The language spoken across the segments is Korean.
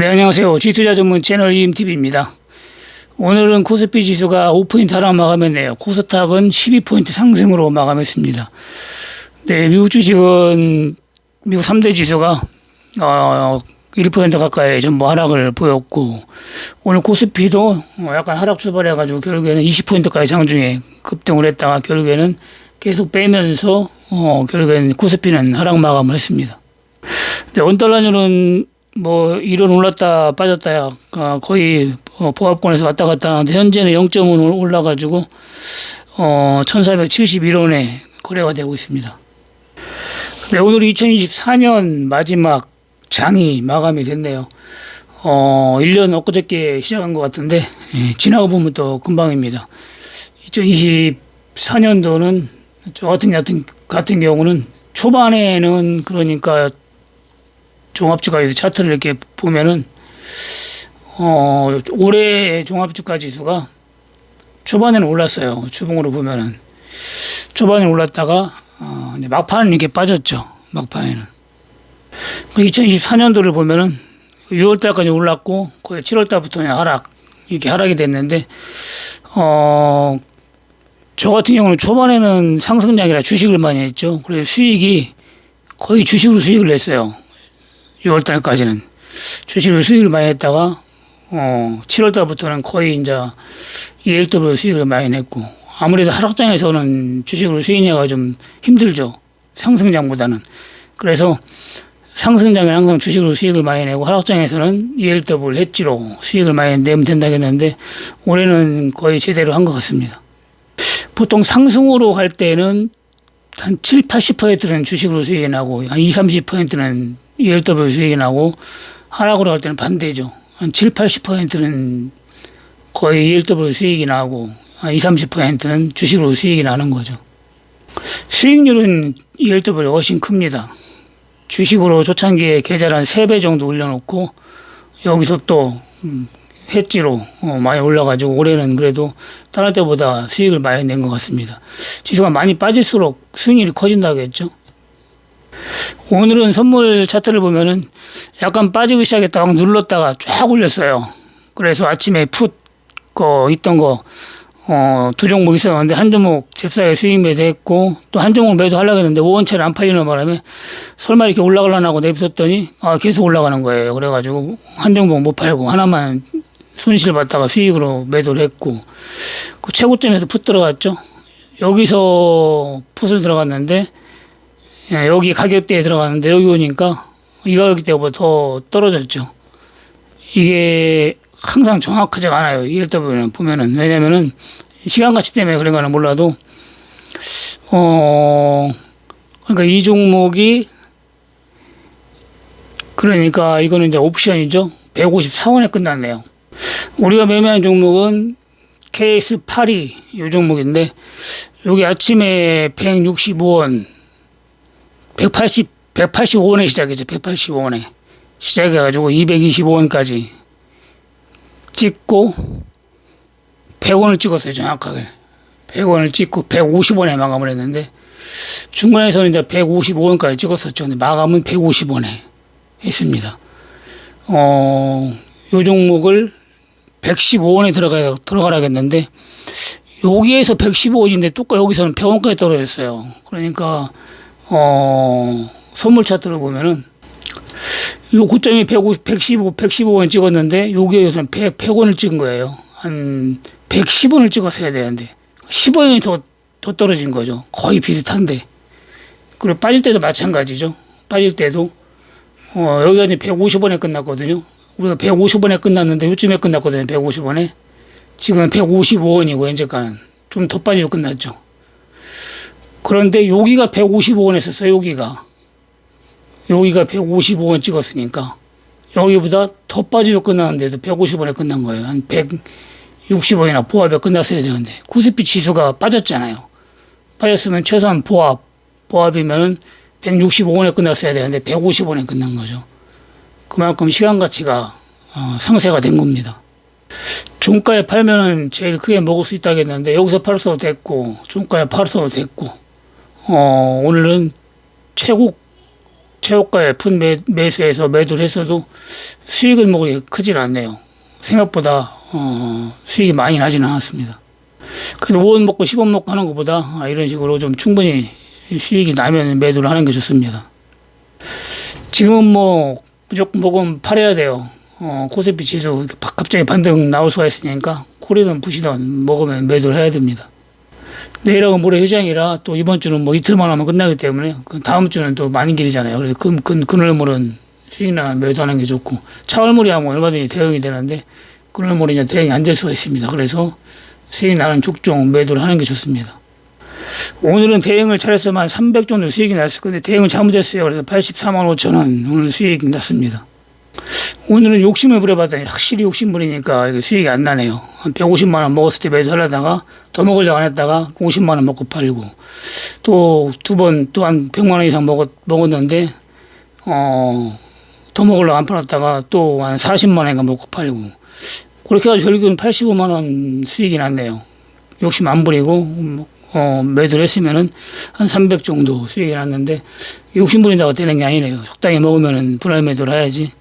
네, 안녕하세요. G투자 전문 채널 EMTV입니다. 오늘은 코스피 지수가 5포인트 하락 마감했네요. 코스닥은 12포인트 상승으로 마감했습니다. 네, 미국 주식은 미국 3대 지수가 어, 1% 가까이 전부 하락을 보였고 오늘 코스피도 어, 약간 하락 출발해가지고 결국에는 20포인트까지 장중에 급등을 했다가 결국에는 계속 빼면서 어, 결국에는 코스피는 하락 마감을 했습니다. 네, 원달러율은 뭐 이론 올랐다 빠졌다 가 거의 어, 보합권에서 왔다 갔다 하는데 현재는 0.5 올라가지고 어 1471원에 거래가 되고 있습니다. 네, 오늘 2024년 마지막 장이 마감이 됐네요. 어 1년 엊그저께 시작한 것 같은데 예, 지나고 보면 또 금방입니다. 2024년도는 저 같은 같은 같은 경우는 초반에는 그러니까 종합주가에서 차트를 이렇게 보면은 어 올해 종합주가 지수가 초반에는 올랐어요. 주봉으로 보면은 초반에 올랐다가 어 이제 막판은 이렇게 빠졌죠. 막판에는 2024년도를 보면은 6월달까지 올랐고 거의 7월달부터 는 하락 이렇게 하락이 됐는데 어. 저 같은 경우는 초반에는 상승장이라 주식을 많이 했죠. 그래서 수익이 거의 주식으로 수익을 냈어요. 6월 달까지는 주식을 수익을 많이 냈다가 어 7월 달부터는 거의 이제 ELW 수익을 많이 냈고 아무래도 하락장에서는 주식으로 수익 내가 좀 힘들죠 상승장보다는 그래서 상승장에 항상 주식으로 수익을 많이 내고 하락장에서는 ELW 해지로 수익을 많이 내면 된다고 했는데 올해는 거의 제대로 한 것 같습니다. 보통 상승으로 갈 때는 한 7, 80%는 주식으로 수익이 나고 한 2, 30%는 ELW 수익이 나고 하락으로 갈 때는 반대죠. 한 7, 80%는 거의 ELW 수익이 나고 한 2, 30%는 주식으로 수익이 나는 거죠. 수익률은 ELW 훨씬 큽니다. 주식으로 초창기에 계좌를 한 3배 정도 올려놓고 여기서 또 음, 해지로 어, 많이 올라가지고 올해는 그래도 다른 때보다 수익을 많이 낸 것 같습니다. 지수가 많이 빠질수록 수익률이 커진다고 했죠. 오늘은 선물 차트를 보면은 약간 빠지기 시작했다가 막 눌렀다가 쫙 올렸어요. 그래서 아침에 풋, 거, 있던 거, 어, 두 종목 있었는데 한 종목 잽싸게 수익 매도했고 또 한 종목 매도 하려고 했는데 5원짜리 안 팔리는 바람에 설마 이렇게 올라가려나 하고 내비뒀더니 아, 계속 올라가는 거예요. 그래가지고 한 종목 못 팔고 하나만 손실 봤다가 수익으로 매도를 했고 그 최고점에서 풋 들어갔죠. 여기서 풋을 들어갔는데 예, 여기 가격대에 들어갔는데 여기 오니까 이 가격대보다 더 떨어졌죠. 이게 항상 정확하지가 않아요. ELW는 보면은 왜냐면은 시간 가치 때문에 그런 거는 몰라도 어 그러니까 이 종목이 그러니까 이거는 이제 옵션이죠. 154원에 끝났네요. 우리가 매매한 종목은 KS82 이 종목인데 여기 아침에 165원 180 185원에 시작했죠. 185원에 시작해가지고 225원까지 찍고 100원을 찍었어요. 정확하게 100원을 찍고 150원에 마감을 했는데 중간에서는 이제 155원까지 찍었었죠. 근데 마감은 150원에 했습니다. 어, 요 종목을 115원에 들어가 들어가라겠는데 여기에서 115원인데 또 여기서는 100원까지 떨어졌어요. 그러니까 어, 선물 차트를 보면은 요 고점이 150, 115, 115원 찍었는데 여기에서는 100, 100원을 찍은 거예요. 한 110원을 찍었어야 되는데 15원이 더, 더 떨어진 거죠. 거의 비슷한데. 그리고 빠질 때도 마찬가지죠. 빠질 때도 어, 여기가 이제 150원에 끝났거든요. 우리가 150원에 끝났는데 요즘에 끝났거든요. 150원에. 지금 155원이고 현재가는 좀 더 빠지고 끝났죠. 그런데 여기가 155원 했었어요. 여기가. 여기가 155원 찍었으니까 여기보다 더 빠지고 끝났는데도 150원에 끝난 거예요. 한 160원이나 보합에 끝났어야 되는데 코스피 지수가 빠졌잖아요. 빠졌으면 최소한 보합, 보합이면은 165원에 끝났어야 되는데 150원에 끝난 거죠. 그만큼 시간 가치가 어, 상세가 된 겁니다. 종가에 팔면은 제일 크게 먹을 수 있다겠는데 여기서 팔아서도 됐고 종가에 팔아서도 됐고 어, 오늘은 최고 최고가의 푼 매, 매수해서 매도를 했어도 수익은 뭐 크질 않네요. 생각보다 어, 수익이 많이 나지는 않았습니다. 그래서 5원 먹고 10원 먹고 하는 것보다 아, 이런 식으로 좀 충분히 수익이 나면 매도를 하는 게 좋습니다. 지금은 뭐 무조건 먹으면 팔아야 돼요. 어, 코스피 지수 갑자기 반등 나올 수가 있으니까 코리든 부시든 먹으면 매도를 해야 됩니다. 내일하고 모레 휴장이라 또 이번 주는 뭐 이틀만 하면 끝나기 때문에 그 다음 주는 또 많은 길이잖아요. 그래서 그, 그, 그늘물은 수익이나 매도하는 게 좋고 차월물이 하면 얼마든지 대응이 되는데 그늘물이 이제 대응이 안 될 수가 있습니다. 그래서 수익 나는 족종 매도를 하는 게 좋습니다. 오늘은 대응을 잘했으면 한 300 정도 수익이 났을 건데 대응을 잘못했어요. 그래서 84만 5천 원 오늘 수익이 났습니다. 오늘은 욕심을 부려봤더니 확실히 욕심 부리니까 수익이 안 나네요. 한 150만 원 먹었을 때 매수하려다가 더 먹으려고 안 했다가 50만 원 먹고 팔고 또 두 번 또 한 100만 원 이상 먹었, 먹었는데 어, 더 먹으려고 안 팔았다가 또 한 40만 원인가 먹고 팔고 그렇게 해가지고 결국은 85만 원 수익이 났네요. 욕심 안 부리고 어, 매도를 했으면은 한 300 정도 수익이 났는데 욕심 부린다고 되는 게 아니네요. 적당히 먹으면은 분할 매도를 해야지.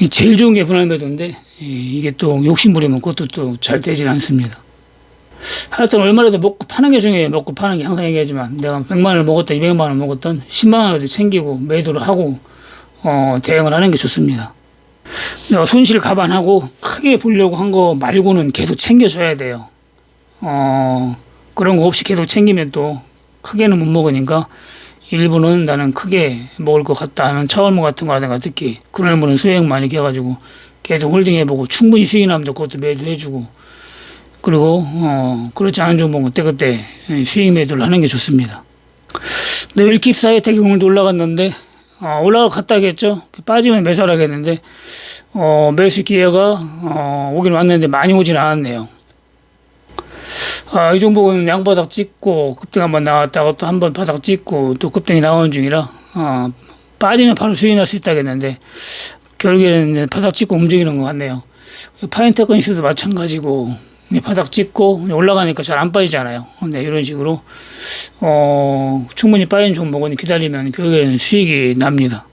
이 제일 좋은 게 분할 매도인데 이- 이게 또 욕심 부리면 그것도 또 잘 되질 않습니다. 하여튼 얼마라도 먹고 파는 게 중요해요. 먹고 파는 게 항상 얘기하지만 내가 100만 원을 먹었던 200만 원을 먹었던 10만 원을 챙기고 매도를 하고 어, 대응을 하는 게 좋습니다. 내가 손실 감안하고 크게 보려고 한 거 말고는 계속 챙겨줘야 돼요. 어, 그런 거 없이 계속 챙기면 또 크게는 못 먹으니까 일부는 나는 크게 먹을 것 같다 하면 차원무 같은 거라든가 특히 그날무는 수익 많이 깨가지고 계속 홀딩해보고 충분히 수익 나면 또 그것도 매도해주고 그리고 어, 그렇지 않은 종목은 그때그때 수익 매도를 하는 게 좋습니다. 네, 일킵 사이텍이 오늘도 올라갔는데 어, 올라갔다겠죠. 빠지면 매수를 하겠는데 어, 매수 기회가 어, 오긴 왔는데 많이 오진 않았네요. 아, 이 종목은 양바닥 찍고 급등 한번 나왔다가 또 한 번 바닥 찍고 또 급등이 나오는 중이라 어, 빠지면 바로 수익 날 수 있다겠는데 결국에는 바닥 찍고 움직이는 것 같네요. 파인테크니스도 마찬가지고 이 바닥 찍고 올라가니까 잘 안 빠지잖아요. 네, 이런 식으로 어, 충분히 빠진 종목은 기다리면 결국에는 수익이 납니다.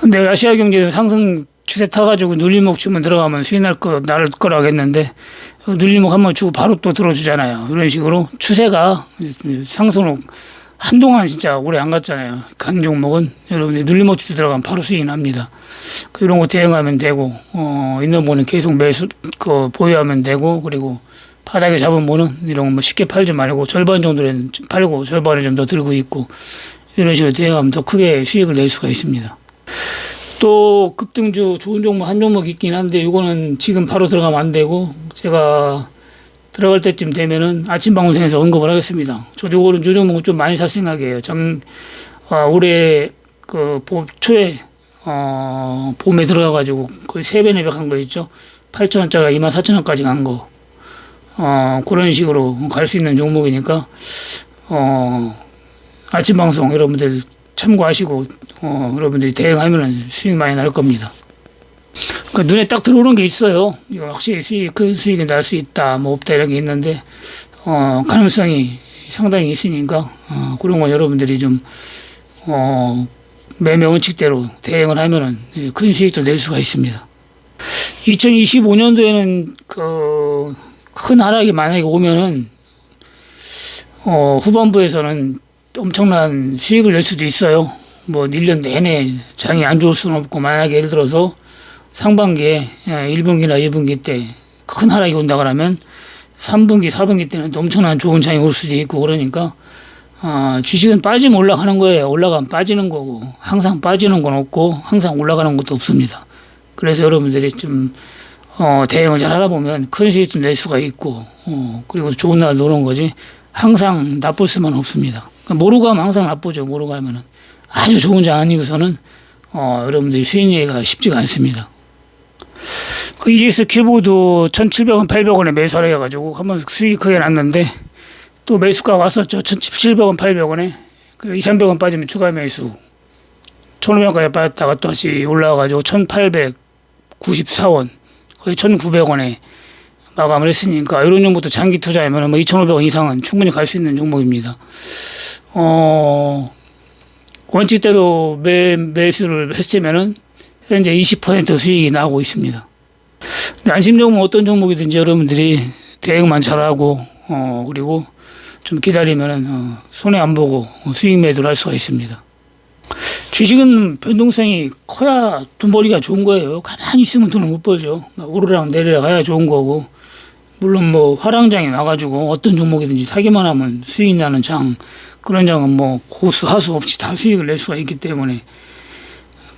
근데 아시아 경제에서 상승 추세 타가지고 눌림목 주면 들어가면 수익 날 거, 날 거라고 했는데 어, 눌림목 한번 주고 바로 또 들어주잖아요. 이런 식으로 추세가 상승으로 한동안 진짜 오래 안 갔잖아요. 간 종목은 여러분들 눌림목 주세 들어가면 바로 수익이 납니다. 그 이런 거 대응하면 되고 어, 있는 분은 계속 매수 그 보유하면 되고 그리고 바닥에 잡은 분은 이런 거 뭐 쉽게 팔지 말고 절반 정도는 팔고 절반을 좀 더 들고 있고 이런 식으로 대응하면 더 크게 수익을 낼 수가 있습니다. 또 급등주 좋은 종목 한 종목 있긴 한데 이거는 지금 바로 들어가면 안 되고 제가 들어갈 때쯤 되면은 아침 방송에서 언급을 하겠습니다. 저도 이거는 요 종목은 좀 많이 살 생각이에요. 장 아, 올해 그 봄 초에 어, 봄에 들어가가지고 거의 세배 내백한 거 있죠. 8천 원짜리가 2만 4천 원까지 간 거. 어, 그런 식으로 갈 수 있는 종목이니까 어, 아침 방송 여러분들 참고하시고 어, 여러분들이 대응하면 수익 많이 날 겁니다. 그 눈에 딱 들어오는 게 있어요. 확실히 수익 큰 수익이 날 수 있다, 뭐 없다 이런 게 있는데 어, 가능성이 상당히 있으니까 어, 그런 건 여러분들이 좀 어, 매매 원칙대로 대응을 하면은 예, 큰 수익도 낼 수가 있습니다. 2025년도에는 그 큰 하락이 만약에 오면은 어, 후반부에서는 엄청난 수익을 낼 수도 있어요. 뭐 1년 내내 장이 안 좋을 수는 없고 만약에 예를 들어서 상반기에 1분기나 2분기 때 큰 하락이 온다 그러면 3분기, 4분기 때는 또 엄청난 좋은 장이 올 수도 있고 그러니까 아, 주식은 빠지면 올라가는 거예요. 올라가면 빠지는 거고 항상 빠지는 건 없고 항상 올라가는 것도 없습니다. 그래서 여러분들이 좀 어, 대응을 잘 하다 보면 큰 수익도 낼 수가 있고 어, 그리고 좋은 날 노는 거지 항상 나쁠 수만 없습니다. 그러니까 모르고 하면 항상 나쁘죠. 모르고 하면은 아주 좋은 장 아니고서는 어, 여러분들이 수익 내기가 쉽지가 않습니다. 그 ES 큐브도 1,700원, 800원에 매수를 해가지고 한번 수익 크게 났는데 또 매수가 왔었죠. 1,700원, 800원에 그 2, 300원 빠지면 추가 매수. 1,500원까지 빠졌다가 또 다시 올라와가지고 1,894원, 거의 1,900원에 마감을 했으니까 이런 종목도 장기 투자하면 뭐 2,500원 이상은 충분히 갈 수 있는 종목입니다. 어, 원칙대로 매 매수를 했으면은 현재 20% 수익이 나오고 있습니다. 근데 안심 종목 어떤 종목이든지 여러분들이 대응만 잘하고 어 그리고 좀 기다리면은 어, 손해 안 보고 수익 매도를 할 수가 있습니다. 주식은 변동성이 커야 돈 벌기가 좋은 거예요. 가만히 있으면 돈을 못 벌죠. 막 오르락 내리락가야 좋은 거고. 물론 뭐 화랑장이 와가지고 어떤 종목이든지 사기만 하면 수익 나는 장 그런 장은 뭐 고수 하수 없이 다 수익을 낼 수가 있기 때문에.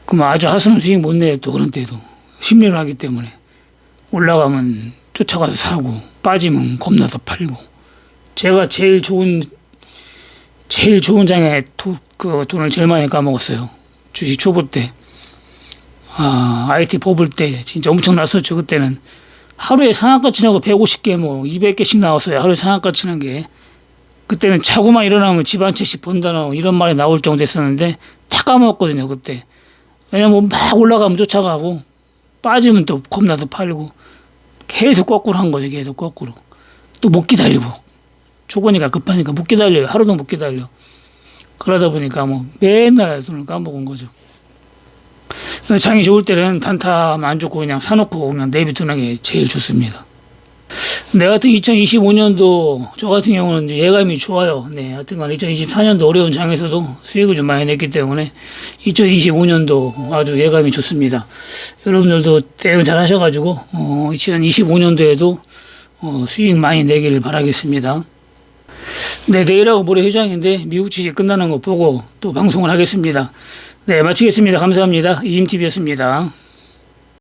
그럼 아주 하수는 수익 못 내요 또 그런 때도. 심리를 하기 때문에. 올라가면 쫓아가서 사고 빠지면 겁나서 팔고. 제가 제일 좋은 제일 좋은 장에 도, 그 돈을 제일 많이 까먹었어요. 주식 초보 때. 아, IT 뽑을 때 진짜 엄청 났었죠 그때는 하루에 상한가 치라고 150개 뭐 200개씩 나왔어요. 하루에 상한가 치는 게. 그때는 자고만 일어나면 집 한 채씩 번다는 이런 말이 나올 정도 됐었는데 다 까먹었거든요 그때. 왜냐면 막 올라가면 쫓아가고 빠지면 또 겁나서 팔고 계속 거꾸로 한 거죠 계속 거꾸로. 또 못 기다리고. 초보니까 급하니까 못 기다려요. 하루도 못 기다려 그러다 보니까 뭐 맨날 돈을 까먹은 거죠 장이 좋을 때는 단타만 안 좋고 그냥 사놓고 그냥 내비두는 게 제일 좋습니다 내 같은 2025년도 저 같은 경우는 예감이 좋아요. 네, 하여튼간 2024년도 어려운 장에서도 수익을 좀 많이 냈기 때문에 2025년도 아주 예감이 좋습니다. 여러분들도 대응 잘 하셔가지고 어, 2025년도에도 어, 수익 많이 내기를 바라겠습니다. 네, 내일하고 모레 회장인데 미국 주식 끝나는 거 보고 또 방송을 하겠습니다. 네, 마치겠습니다. 감사합니다. 이임TV였습니다.